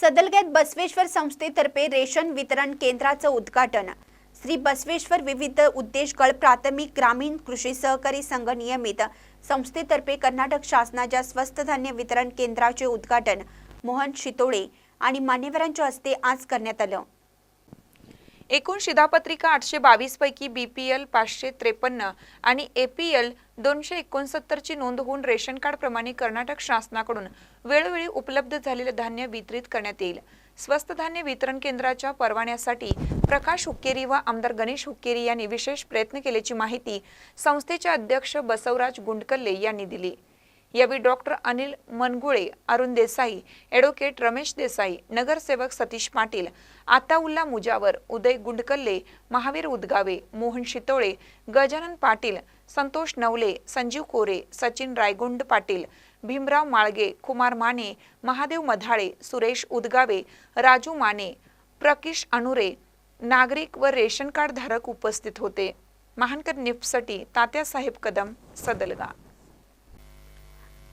सदलग्यात बसवेश्वर संस्थेतर्फे रेशन वितरण केंद्राचं उद्घाटन. श्री बसवेश्वर विविध उद्देशगळ प्राथमिक ग्रामीण कृषी सहकारी संघ नियमित. संस्थेतर्फे कर्नाटक शासनाच्या स्वस्त धान्य वितरण केंद्राचे उद्घाटन. मोहन शितोळे आणि मान्यवरांच्या हस्ते आज करण्यात आलं. एकूण शिधापत्रिका आठशे बावीस पैकी बीपीएल पाचशे त्रेपन्न आणि एपीएल दोनशे एकोणसत्तरची नोंद होऊन रेशन कार्ड प्रमाणे कर्नाटक शासनाकडून वेळोवेळी उपलब्ध झालेले धान्य वितरित करण्यात येईल. स्वस्त धान्य वितरण केंद्राच्या परवान्यासाठी प्रकाश हुक्केरी व आमदार गणेश हुक्केरी यांनी विशेष प्रयत्न केल्याची माहिती संस्थेचे अध्यक्ष बसवराज गुंडकल्ले यांनी दिली. यावेळी डॉक्टर अनिल मनगुळे अरुण देसाई ॲडव्होकेट रमेश देसाई नगरसेवक सतीश पाटील आताउल्ला मुजावर उदय गुंडकल्ले महावीर उदगावे मोहन शितोळे गजानन पाटील संतोष नवले संजीव कोरे सचिन रायगुंड पाटील भीमराव माळगे कुमार माने महादेव मधाळे सुरेश उदगावे राजू माने प्रकिश अनुरे नागरिक व रेशन कार्ड धारक उपस्थित होते. महानकर निफ्टसाठी तात्यासाहेब कदम सदलगा.